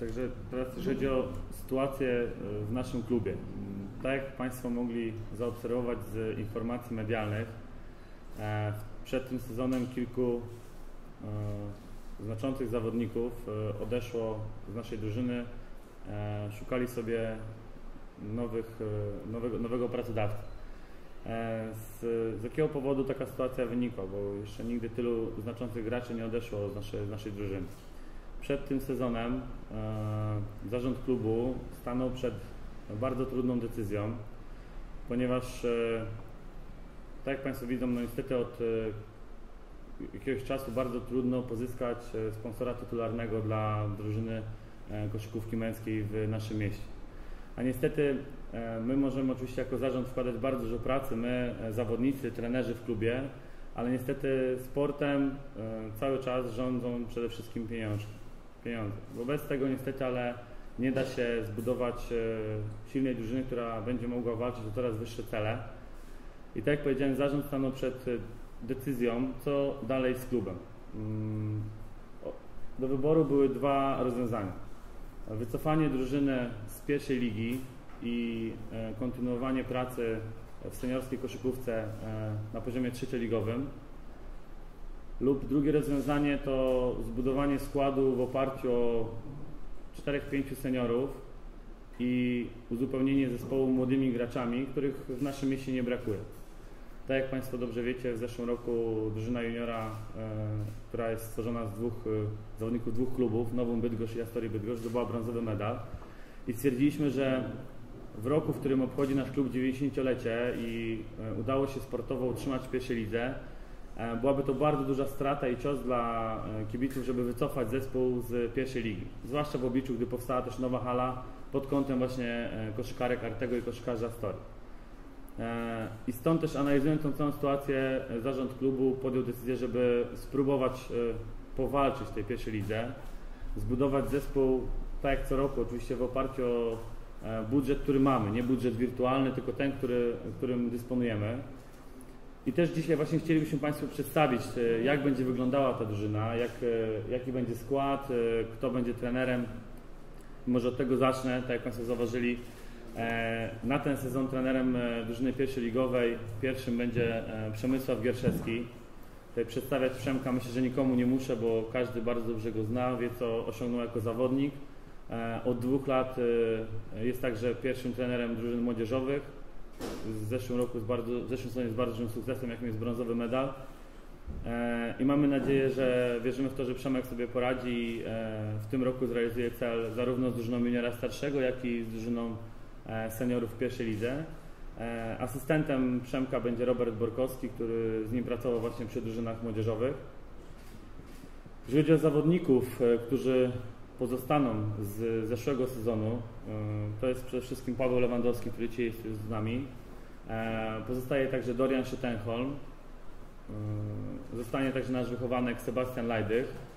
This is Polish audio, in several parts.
Także teraz jeżeli chodzi o sytuację e, w naszym klubie. Tak jak Państwo mogli zaobserwować z informacji medialnych, e, przed tym sezonem kilku e, znaczących zawodników odeszło z naszej drużyny, szukali sobie nowych, nowego, nowego pracodawcy. Z, z jakiego powodu taka sytuacja wynikła? Bo jeszcze nigdy tylu znaczących graczy nie odeszło z naszej, z naszej drużyny przed tym sezonem e, zarząd klubu stanął przed bardzo trudną decyzją, ponieważ e, tak jak Państwo widzą, no niestety od e, jakiegoś czasu bardzo trudno pozyskać sponsora tytularnego dla drużyny koszykówki męskiej w naszym mieście. A niestety my możemy oczywiście jako zarząd wkładać bardzo dużo pracy, my zawodnicy, trenerzy w klubie, ale niestety sportem cały czas rządzą przede wszystkim pieniążki pieniądze. Wobec tego niestety, ale nie da się zbudować e, silnej drużyny, która będzie mogła walczyć o coraz wyższe cele. I tak jak powiedziałem, zarząd stanął przed e, decyzją, co dalej z klubem. Mm, do wyboru były dwa rozwiązania. Wycofanie drużyny z pierwszej ligi i e, kontynuowanie pracy w seniorskiej koszykówce na poziomie trzecioligowym lub drugie rozwiązanie to zbudowanie składu w oparciu o 4-5 seniorów i uzupełnienie zespołu młodymi graczami, których w naszym mieście nie brakuje. Tak jak Państwo dobrze wiecie, w zeszłym roku drużyna juniora, e, która jest stworzona z dwóch e, zawodników dwóch klubów, Nową Bydgoszcz i Astorii Bydgoszcz, zdobyła brązowy medal. I stwierdziliśmy, że w roku, w którym obchodzi nasz klub 90-lecie i e, udało się sportowo utrzymać w pierwszej lidze, byłaby to bardzo duża strata i cios dla e, kibiców, żeby wycofać zespół z pierwszej ligi. Zwłaszcza w obliczu, gdy powstała też nowa hala pod kątem właśnie e, koszykarek Artego i koszykarza Story. I stąd też analizując tą całą sytuację, zarząd klubu podjął decyzję, żeby spróbować powalczyć w tej pierwszej lidze, zbudować zespół tak jak co roku, oczywiście w oparciu o budżet, który mamy, nie budżet wirtualny, tylko ten, który, którym dysponujemy. I też dzisiaj właśnie chcielibyśmy Państwu przedstawić, e, jak będzie wyglądała ta drużyna, jak, e, jaki będzie skład, e, kto będzie trenerem. Może od tego zacznę, tak jak Państwo zauważyli. Na ten sezon trenerem drużyny pierwszoligowej pierwszym będzie Przemysław Gierszewski. Tutaj przedstawiać Przemka myślę, że nikomu nie muszę, bo każdy bardzo dobrze go zna, wie co osiągnął jako zawodnik. Od dwóch lat jest także pierwszym trenerem drużyn młodzieżowych w zeszłym roku z bardzo, w zeszłym sezonie z bardzo dużym sukcesem, jakim jest brązowy medal. E, I mamy nadzieję, że wierzymy w to, że Przemek sobie poradzi. E, w tym roku zrealizuje cel zarówno z drużyną juniora starszego, jak i z drużyną e, seniorów w pierwszej lidze. Asystentem Przemka będzie Robert Borkowski, który z nim pracował właśnie przy drużynach młodzieżowych. Jeżeli chodzi o zawodników, którzy pozostaną z zeszłego sezonu, e, to jest przede wszystkim Paweł Lewandowski, który dzisiaj jest z nami. E, pozostaje także Dorian Schüttenholm. E, zostanie także nasz wychowanek Sebastian Lajdych.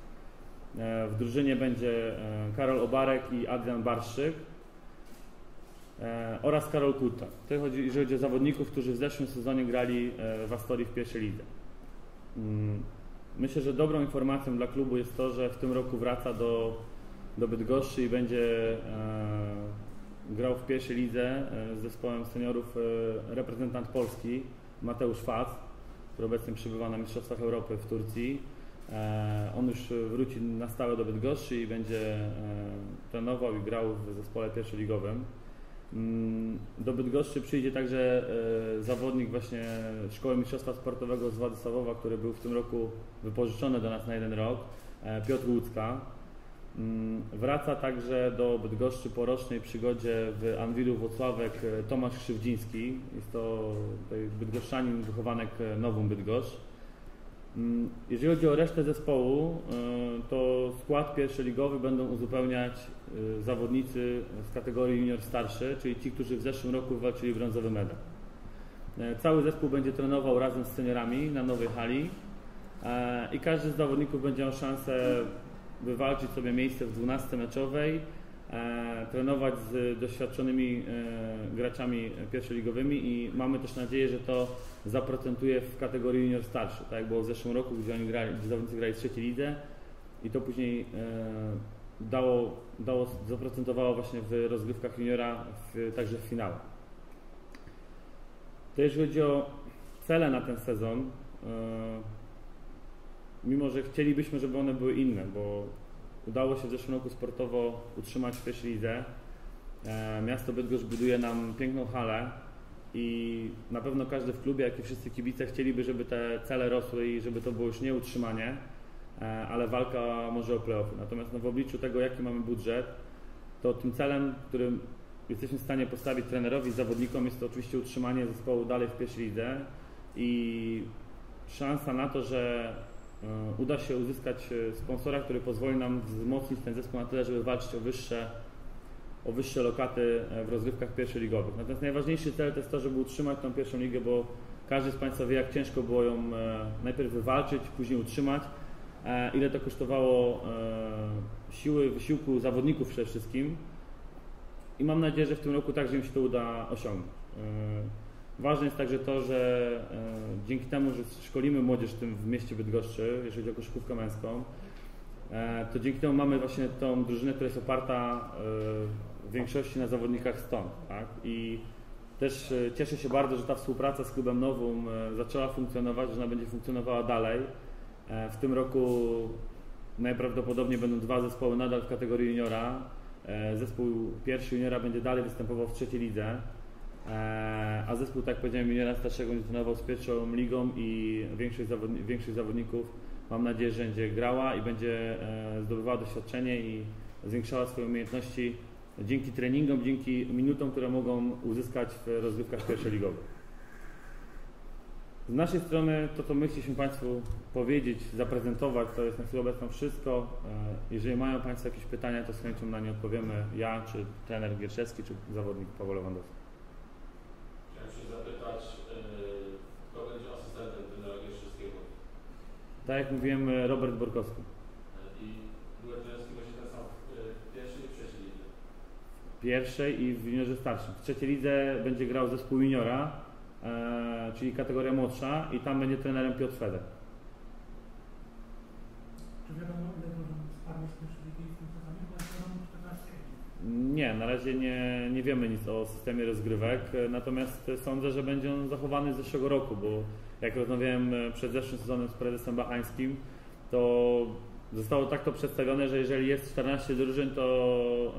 W drużynie będzie Karol Obarek i Adrian Barszyk oraz Karol Kuta. To chodzi, jeżeli chodzi o zawodników, którzy w zeszłym sezonie grali w Astorii w pierwszej lidze. Mm, myślę, że dobrą informacją dla klubu jest to, że w tym roku wraca do do Bydgoszczy i będzie e, grał w pierwszej lidze e, z zespołem seniorów e, reprezentant Polski Mateusz Fac, który obecnie przybywa na Mistrzostwach Europy w Turcji. On już wróci na stałe do Bydgoszczy i będzie trenował i grał w zespole pierwszoligowym. Mm, do Bydgoszczy przyjdzie także zawodnik właśnie Szkoły Mistrzostwa Sportowego z Władysławowa, który był w tym roku wypożyczony do nas na jeden rok, Piotr Łucka. Mm, wraca także do Bydgoszczy po rocznej przygodzie w Anwilu Włocławek e, Tomasz Krzywdziński. Jest to bydgoszczanin wychowanek e, Nową Bydgoszcz. Mm, jeżeli chodzi o resztę zespołu, e, to skład pierwszoligowy będą uzupełniać zawodnicy z kategorii junior starszy, czyli ci, którzy w zeszłym roku walczyli brązowy medal. Cały zespół będzie trenował razem z seniorami na nowej hali i każdy z zawodników będzie miał szansę wywalczyć sobie miejsce w 12 meczowej, e, trenować z doświadczonymi e, graczami pierwszoligowymi i mamy też nadzieję, że to zaprocentuje w kategorii junior starszy, tak jak było w zeszłym roku, gdzie oni grali, gdzie zawodnicy grali w trzeciej lidze i to później e, dało, dało, zaprocentowało właśnie w rozgrywkach juniora, w, także w finale. To jeżeli chodzi o cele na ten sezon, e, mimo że chcielibyśmy, żeby one były inne, bo udało się w zeszłym roku sportowo utrzymać w pierwszej. E, miasto Bydgoszcz buduje nam piękną halę i na pewno każdy w klubie, jak i wszyscy kibice chcieliby, żeby te cele rosły i żeby to było już nie utrzymanie, e, ale walka może o playoffy. Natomiast no, w obliczu tego, jaki mamy budżet, to tym celem, którym jesteśmy w stanie postawić trenerowi, zawodnikom jest to oczywiście utrzymanie zespołu dalej w pierwszej lidze i szansa na to, że uda się uzyskać e, sponsora, który pozwoli nam wzmocnić ten zespół na tyle, żeby walczyć o wyższe, o wyższe lokaty e, w rozgrywkach pierwszoligowych. Natomiast najważniejszy cel to jest to, żeby utrzymać tą pierwszą ligę, bo każdy z Państwa wie, jak ciężko było ją najpierw wywalczyć, później utrzymać, ile to kosztowało siły, wysiłku zawodników przede wszystkim i mam nadzieję, że w tym roku także im się to uda osiągnąć. Ważne jest także to, że e, dzięki temu, że szkolimy młodzież w tym w mieście Bydgoszczy, jeżeli chodzi o koszykówkę męską, e, to dzięki temu mamy właśnie tą drużynę, która jest oparta e, w większości na zawodnikach stąd. Tak? I też cieszę się bardzo, że ta współpraca z klubem Nowum zaczęła funkcjonować, że ona będzie funkcjonowała dalej. W tym roku najprawdopodobniej będą dwa zespoły nadal w kategorii juniora. Zespół pierwszy juniora będzie dalej występował w trzeciej lidze. E, a zespół, tak jak powiedziałem, juniora starszego trenował z pierwszą ligą i większość, zawodni większość zawodników mam nadzieję, że będzie grała i będzie e, zdobywała doświadczenie i zwiększała swoje umiejętności dzięki treningom, dzięki minutom, które mogą uzyskać w rozgrywkach pierwszoligowych. Z naszej strony to, co my chcieliśmy Państwu powiedzieć, zaprezentować, to jest na chwilę obecną wszystko. E, jeżeli mają Państwo jakieś pytania, to z chęcią na nie odpowiemy ja, czy trener Gierszewski, czy zawodnik Paweł Lewandowski. Tak jak mówiłem, e, Robert Borkowski. I duet trenerski będzie ten sam w pierwszej i w trzeciej lidze? W pierwszej i w juniorze starszym. W trzeciej lidze będzie grał zespół juniora, e, czyli kategoria młodsza i tam będzie trenerem Piotr Feder. Czy wiadomo, ile drużyn spadnie z pierwszej ligi w tym sezonie? Bo jest wiadomo 14 Nie, na razie nie, nie wiemy nic o systemie rozgrywek, e, natomiast sądzę, że będzie on zachowany z zeszłego roku, bo jak rozmawiałem e, przed zeszłym sezonem z prezesem Bachańskim, to zostało tak to przedstawione, że jeżeli jest 14 drużyn, to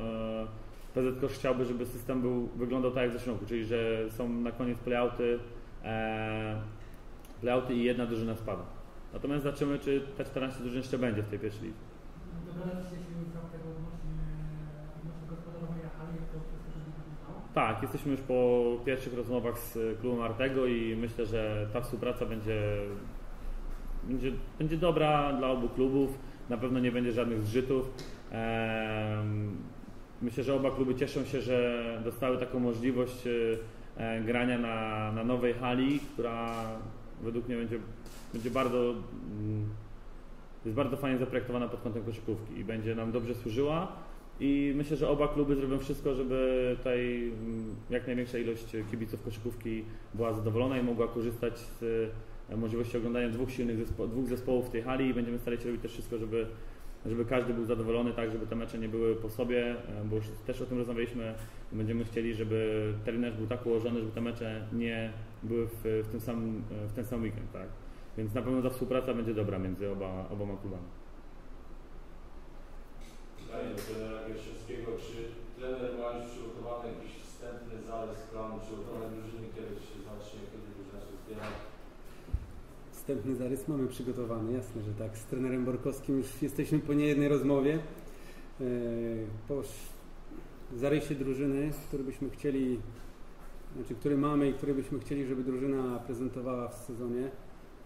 e, PZ chciałby, żeby system był, wyglądał tak jak w zeszłym roku, czyli że są na koniec playouty, e, playouty i jedna drużyna spada. Natomiast zobaczymy, czy te 14 drużyn jeszcze będzie w tej pierwszej lidze. Dogadaliście się już tego odnośnie, odnośnie gospodarowania hali, jak to tak, jesteśmy już po pierwszych rozmowach z klubem Artego i myślę, że ta współpraca będzie, będzie, będzie dobra dla obu klubów. Na pewno nie będzie żadnych zżytów. Myślę, że oba kluby cieszą się, że dostały taką możliwość e, grania na, na nowej hali, która według mnie będzie, będzie bardzo mm, jest bardzo fajnie zaprojektowana pod kątem koszykówki i będzie nam dobrze służyła. I myślę, że oba kluby zrobią wszystko, żeby tutaj mm, jak największa ilość kibiców koszykówki była zadowolona i mogła korzystać z e, możliwości oglądania dwóch silnych zespo dwóch zespołów w tej hali i będziemy starać się robić też wszystko, żeby, żeby każdy był zadowolony, tak żeby te mecze nie były po sobie, e, bo już też o tym rozmawialiśmy. Będziemy chcieli, żeby terminarz był tak ułożony, żeby te mecze nie były w, w, tym sam, w ten sam weekend. Tak? Więc na pewno ta współpraca będzie dobra między oba, oboma klubami pytanie do trenera Gierszewskiego, czy trener ma już przygotowany jakiś wstępny zarys planu przygotowania drużyny, kiedy się zacznie, kiedy drużyna się zbiera? Wstępny zarys mamy przygotowany, jasne, że tak. Z trenerem Borkowskim już jesteśmy po niejednej rozmowie. E, po zarysie drużyny, który byśmy chcieli, znaczy który mamy i który byśmy chcieli, żeby drużyna prezentowała w sezonie.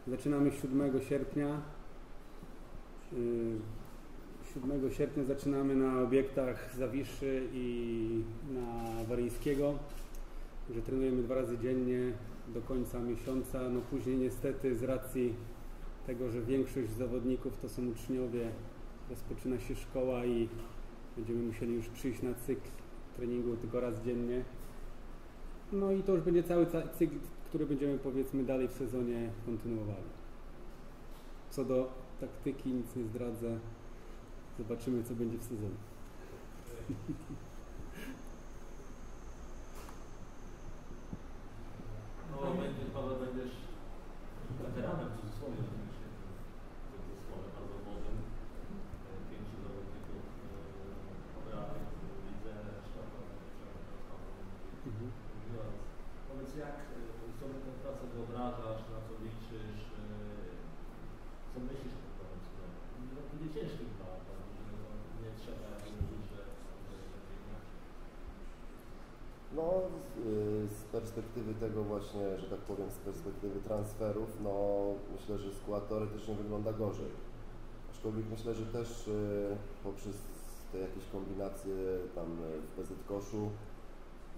Zaczynamy 7 sierpnia. E, 7 sierpnia zaczynamy na obiektach Zawiszy i na Waryńskiego, że trenujemy dwa razy dziennie do końca miesiąca. No później niestety z racji tego, że większość zawodników to są uczniowie, rozpoczyna się szkoła i będziemy musieli już przyjść na cykl treningu tylko raz dziennie. No i to już będzie cały cykl, który będziemy powiedzmy dalej w sezonie kontynuowali. Co do taktyki nic nie zdradzę Zobaczymy, co będzie w sezonie. No, będzie, Paweł, będziesz weteranem w cudzysłowie oczywiście, w cudzysłowie bardzo młodym. Pięciu zawodników obranych w lidze, reszta to Mhm. mówiąc. Powiedz, jak e, sobie tę pracę wyobrażasz, na co liczysz, e, co myślisz o tym? No, będzie ciężki dla No, z, y, z perspektywy tego właśnie, że tak powiem, z perspektywy transferów, no myślę, że skład teoretycznie wygląda gorzej. Aczkolwiek myślę, że też y, poprzez te jakieś kombinacje tam y, w PZ Koszu,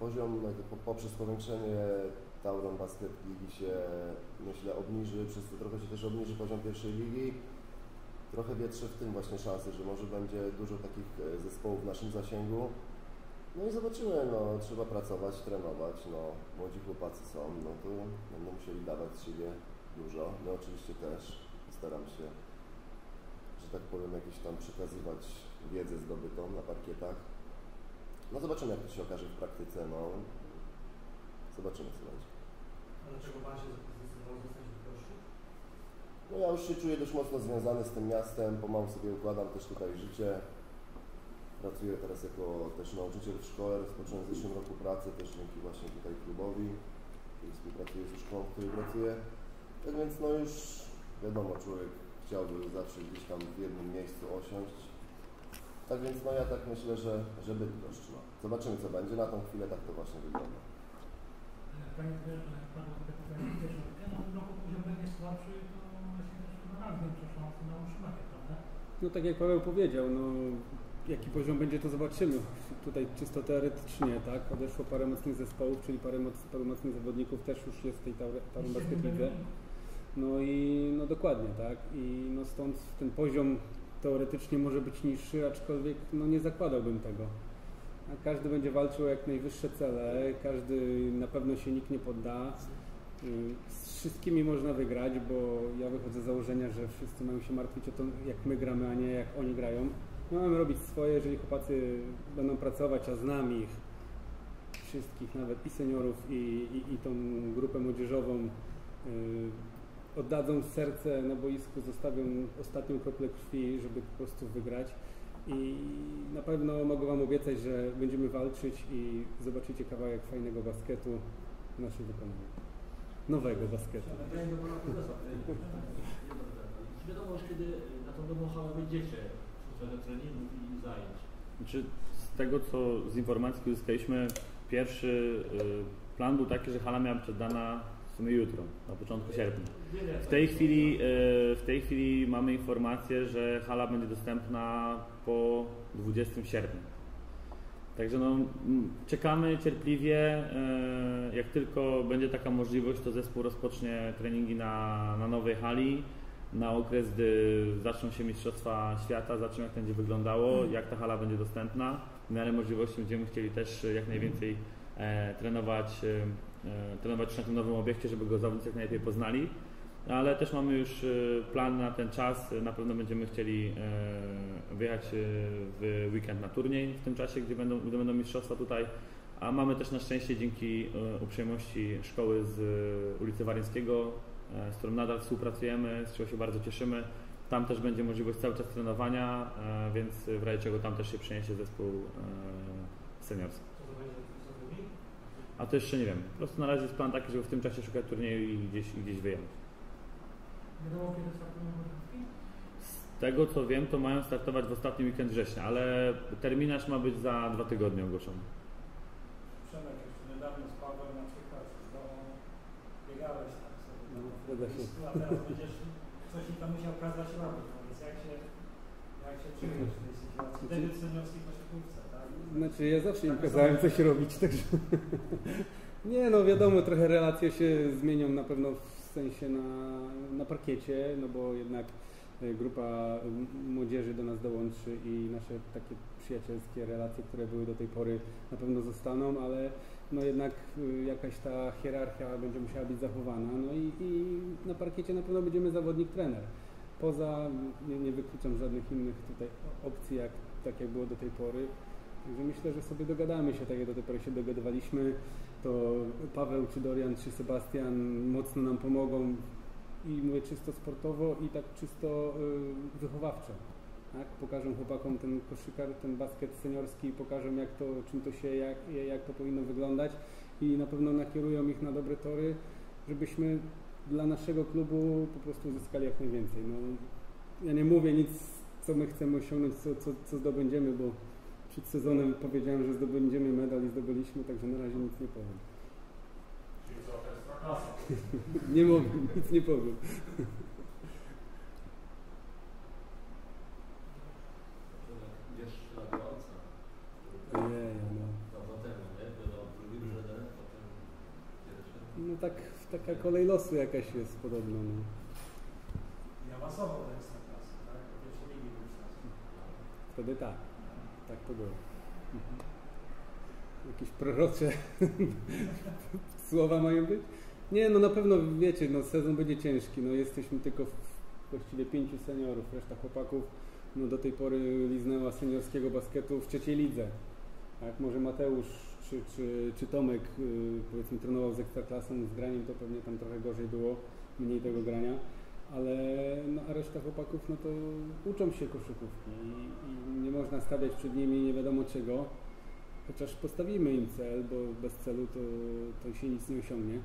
poziom, poprzez powiększenie Tauron Basket Ligi się, myślę, obniży, przez to trochę się też obniży poziom pierwszej ligi. Trochę wietrzę w tym właśnie szansy, że może będzie dużo takich e, zespołów w naszym zasięgu, no i zobaczymy, no trzeba pracować, trenować, no młodzi chłopacy są, no to będą musieli dawać z siebie dużo. No oczywiście też postaram się, że tak powiem, jakieś tam przekazywać wiedzę zdobytą na parkietach. No zobaczymy, jak to się okaże w praktyce, no zobaczymy, co będzie. Dlaczego Pan się zdecydował? No ja już się czuję dość mocno związany z tym miastem, pomału sobie układam też tutaj życie. Pracuję teraz jako też nauczyciel w szkole, rozpocząłem w zeszłym roku pracę też dzięki właśnie tutaj klubowi, który współpracuje ze szkołą, w której pracuję. Tak więc no już wiadomo, człowiek chciałby zawsze gdzieś tam w jednym miejscu osiąść. Tak więc no ja tak myślę, że, że Bydgoszcz, no. Zobaczymy co będzie, na tą chwilę tak to właśnie wygląda. Panie takie pytanie. Ja na tym roku poziom będzie słabszy, na utrzymanie, prawda? No tak jak Paweł powiedział, no jaki poziom będzie to zobaczymy. Tutaj czysto teoretycznie, tak? Odeszło parę mocnych zespołów, czyli parę, moc, paru mocnych zawodników też już jest w tej Tauron Basket Lidze. No i no dokładnie, tak? I no stąd ten poziom teoretycznie może być niższy, aczkolwiek no nie zakładałbym tego. A każdy będzie walczył o jak najwyższe cele, każdy na pewno się nikt nie podda. Y, Z wszystkimi można wygrać, bo ja wychodzę z założenia, że wszyscy mają się martwić o to, jak my gramy, a nie jak oni grają. My mamy robić swoje, jeżeli chłopacy będą pracować, a znam ich wszystkich, nawet i seniorów, i, i, i tą grupę młodzieżową, y, oddadzą serce na boisku, zostawią ostatnią kroplę krwi, żeby po prostu wygrać. I na pewno mogę Wam obiecać, że będziemy walczyć i zobaczycie kawałek fajnego basketu w naszym wykonaniu. Nowego basketu. Już kiedy na tą nową halę wyjdziecie w sferze treningów i zajęć? Znaczy, z tego co z informacji które uzyskaliśmy, pierwszy y, plan był taki, że hala miała być oddana w sumie jutro, na początku sierpnia. W tej chwili, y, w tej chwili mamy informację, że hala będzie dostępna po 20 sierpnia. Także no, m, czekamy cierpliwie. y, Jak tylko będzie taka możliwość, to zespół rozpocznie treningi na, na nowej hali. Na okres, gdy zaczną się Mistrzostwa Świata, zobaczymy jak będzie wyglądało, jak ta hala będzie dostępna. W miarę możliwości będziemy chcieli też jak najwięcej e, trenować, e, e, trenować na tym nowym obiekcie, żeby go zawodnicy jak najlepiej poznali. Ale też mamy już e, plan na ten czas. Na pewno będziemy chcieli e, wyjechać e, w weekend na turniej w tym czasie, gdzie będą, gdy będą mistrzostwa tutaj. A mamy też na szczęście dzięki e, uprzejmości szkoły z ulicy Waryńskiego, z którą nadal współpracujemy, z czego się bardzo cieszymy. Tam też będzie możliwość cały czas trenowania, więc w razie czego tam też się przeniesie zespół seniorski. A to jeszcze nie wiem. Po prostu na razie jest plan taki, żeby w tym czasie szukać turnieju i gdzieś, gdzieś wyjechać. Wiadomo kiedy startują? Z tego co wiem, to mają startować w ostatni weekend września, ale terminarz ma być za dwa tygodnie ogłoszony. Przemek, jeszcze niedawno z Pawłem na przykład z domu biegałeś tak sobie No, na boisku, a teraz będziesz coś tam musiał kazać robić, więc jak się, jak się czujesz w tej sytuacji? Znaczy- Debiut seniorski koszykówce, tak? Znaczy ja zawsze im kazałem coś robić, także nie no wiadomo, trochę relacje się zmienią na pewno w sensie na, na parkiecie, no bo jednak e, grupa młodzieży do nas dołączy i nasze takie przyjacielskie relacje, które były do tej pory na pewno zostaną, ale no jednak y, jakaś ta hierarchia będzie musiała być zachowana, no i, i na parkiecie na pewno będziemy zawodnik-trener. poza, nie, nie wykluczam żadnych innych tutaj opcji, jak, tak jak było do tej pory. Także myślę, że sobie dogadamy się, tak jak do tej pory się dogadywaliśmy. To Paweł, czy Dorian, czy Sebastian mocno nam pomogą i mówię czysto sportowo i tak czysto y, wychowawczo. Tak? Chłopakom ten koszykar, ten basket seniorski, pokażą jak to, czym to się, jak, jak to powinno wyglądać i na pewno nakierują ich na dobre tory, żebyśmy dla naszego klubu po prostu uzyskali jak najwięcej. No, ja nie mówię nic, co my chcemy osiągnąć, co, co, co zdobędziemy, bo przed sezonem powiedziałem, że zdobędziemy medal i zdobyliśmy, także na razie nic nie powiem. Czyli co, ekstraklasa? Nie mogę, nic nie powiem. No. No tak, taka kolej losu jakaś jest podobno. No. I awansował do Ekstraklasy, tak? Wówczas. Wtedy tak, tak to było. Mhm. Jakieś prorocze słowa mają być? Nie, no na pewno wiecie, no sezon będzie ciężki, no jesteśmy tylko właściwie pięciu seniorów, reszta chłopaków no do tej pory liznęła seniorskiego basketu w trzeciej lidze. Tak, może Mateusz czy, czy, czy Tomek yy, powiedzmy trenował z ekstraklasą, z graniem to pewnie tam trochę gorzej było, mniej tego grania, ale no, a reszta chłopaków no to uczą się koszykówki i, i można stawiać przed nimi nie wiadomo czego, chociaż postawimy im cel, bo bez celu to, to się nic nie osiągnie.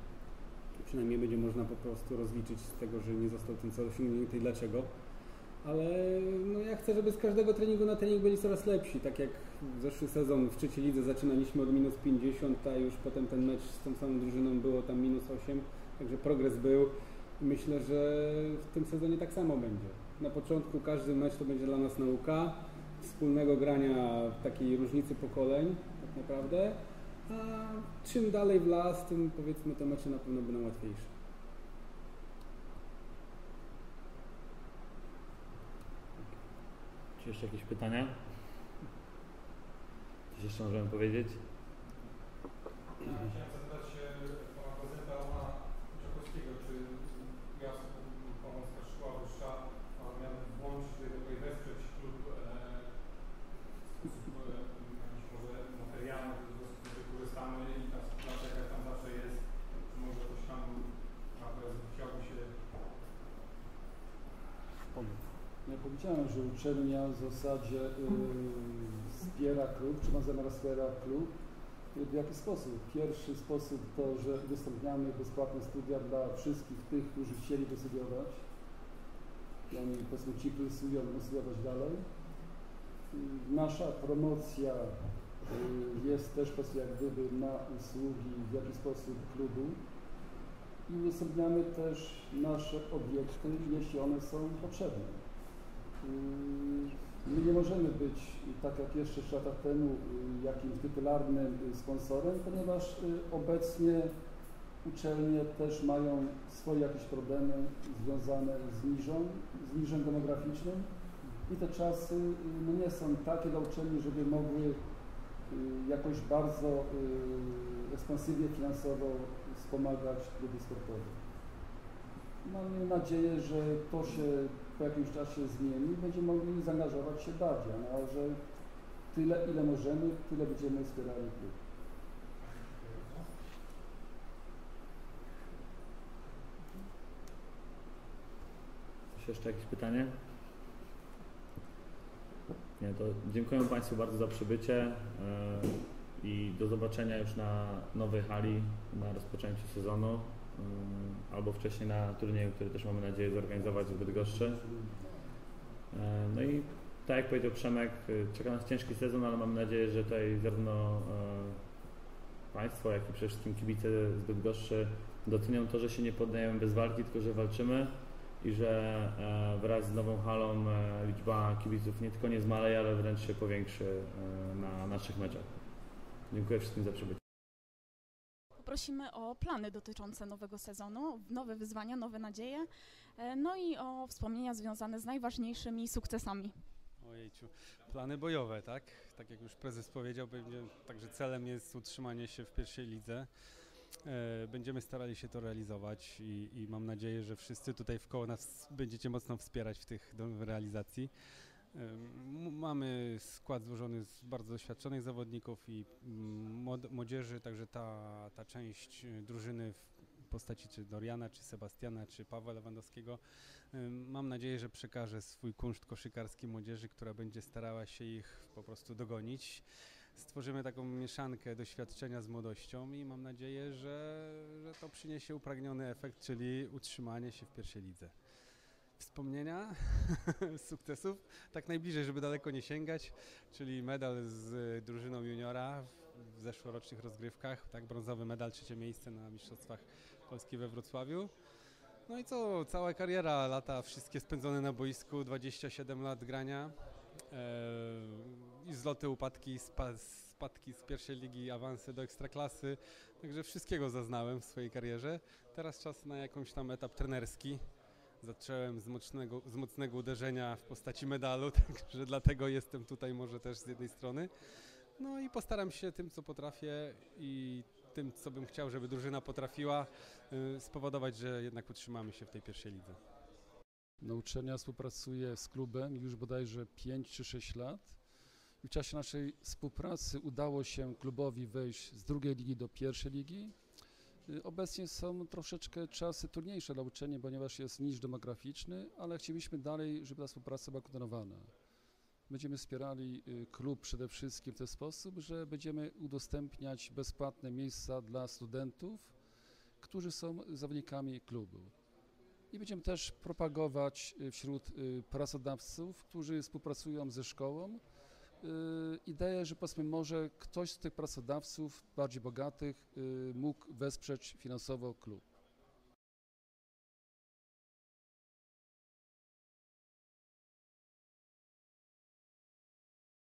Przynajmniej będzie można po prostu rozliczyć z tego, że nie został ten cel osiągnięty i dlaczego. Ale no ja chcę, żeby z każdego treningu na trening byli coraz lepsi. Tak jak w zeszły sezon w trzeciej lidze zaczynaliśmy od minus 50, a już potem ten mecz z tą samą drużyną było tam minus 8, także progres był. Myślę, że w tym sezonie tak samo będzie. Na początku każdy mecz to będzie dla nas nauka, wspólnego grania takiej różnicy pokoleń tak naprawdę. A czym dalej w las, tym powiedzmy te mecze na pewno będą łatwiejsze. Czy jeszcze jakieś pytania? Coś jeszcze możemy powiedzieć? Ja chciałem zapytać się pana prezydenta Ona Czakowskiego, czy ja, Pomorska Szkoła Wyższa, ma zamiar włączyć do tego i wesprzeć klub e, w sposób e, jakiś może materialny, z którego korzystamy i ta sytuacja jaka tam zawsze jest, czy może coś tam pan prezydent chciałby się Pomysł. Ja powiedziałem, że uczelnia w zasadzie y, wspiera klub, czy ma zamiar wspiera klub. W jaki sposób? Pierwszy sposób to, że udostępniamy bezpłatne studia dla wszystkich tych, którzy chcieliby studiować. I oni powiedzmy ci, którzy studiują, będą studiować dalej. Y, Nasza promocja y, jest też po prostu jak gdyby na usługi w jaki sposób klubu i udostępniamy też nasze obiekty, jeśli one są potrzebne. My nie możemy być, tak jak jeszcze 3 lata temu, yy, jakimś tytularnym sponsorem, ponieważ yy, obecnie uczelnie też mają swoje jakieś problemy związane z niżą, z niżem demograficznym i te czasy yy, no nie są takie dla uczelni, żeby mogły jakoś bardzo ekspansywnie finansowo wspomagać kluby sportowe. Mamy nadzieję, że to się po jakimś czasie zmieni będziemy mogli zaangażować się bardziej, no, że tyle, ile możemy, tyle będziemy wspierali klub. Czy jeszcze jakieś pytanie? Nie, to dziękuję Państwu bardzo za przybycie e, i do zobaczenia już na nowej hali na rozpoczęciu sezonu albo wcześniej na turnieju, który też mamy nadzieję zorganizować w Bydgoszczy. E, No i tak jak powiedział Przemek, e, czeka nas ciężki sezon, ale mam nadzieję, że tutaj zarówno e, Państwo, jak i przede wszystkim kibice z Bydgoszczy docenią to, że się nie poddajemy bez walki, tylko że walczymy i że wraz z nową halą liczba kibiców nie tylko nie zmaleje, ale wręcz się powiększy na naszych meczach. Dziękuję wszystkim za przybycie. Poprosimy o plany dotyczące nowego sezonu, nowe wyzwania, nowe nadzieje, e, no i o wspomnienia związane z najważniejszymi sukcesami. Ojejciu. Plany bojowe, tak? Tak jak już prezes powiedział, będzie, także celem jest utrzymanie się w pierwszej lidze. E, Będziemy starali się to realizować i, i mam nadzieję, że wszyscy tutaj w koło nas będziecie mocno wspierać w tych realizacji. Mamy skład złożony z bardzo doświadczonych zawodników i młod- młodzieży, także ta, ta część y, drużyny w postaci czy Doriana, czy Sebastiana, czy Pawła Lewandowskiego mam nadzieję, że przekaże swój kunszt koszykarski młodzieży, która będzie starała się ich po prostu dogonić. Stworzymy taką mieszankę doświadczenia z młodością i mam nadzieję, że, że to przyniesie upragniony efekt, czyli utrzymanie się w pierwszej lidze wspomnienia sukcesów, tak najbliżej, żeby daleko nie sięgać, czyli medal z drużyną juniora w zeszłorocznych rozgrywkach, tak, brązowy medal, trzecie miejsce na Mistrzostwach Polski we Wrocławiu. No i co, cała kariera, lata wszystkie spędzone na boisku, 27 lat grania e, i zloty, upadki, spa, spadki z pierwszej ligi, awansy do ekstraklasy, także wszystkiego zaznałem w swojej karierze. Teraz czas na jakąś tam etap trenerski. Zacząłem z mocnego, z mocnego uderzenia w postaci medalu, także dlatego jestem tutaj może też z jednej strony. No i postaram się tym, co potrafię i tym, co bym chciał, żeby drużyna potrafiła, y, spowodować, że jednak utrzymamy się w tej pierwszej lidze. Uczelnia współpracuje z klubem już bodajże 5 czy 6 lat. W czasie naszej współpracy udało się klubowi wejść z drugiej ligi do pierwszej ligi. Obecnie są troszeczkę czasy trudniejsze dla uczelni, ponieważ jest niż demograficzny, ale chcieliśmy dalej, żeby ta współpraca była kontynuowana. Będziemy wspierali y, klub przede wszystkim w ten sposób, że będziemy udostępniać bezpłatne miejsca dla studentów, którzy są zawodnikami klubu. I będziemy też propagować y, wśród y, pracodawców, którzy współpracują ze szkołą, ideę, że powiedzmy może ktoś z tych pracodawców bardziej bogatych y, mógł wesprzeć finansowo klub.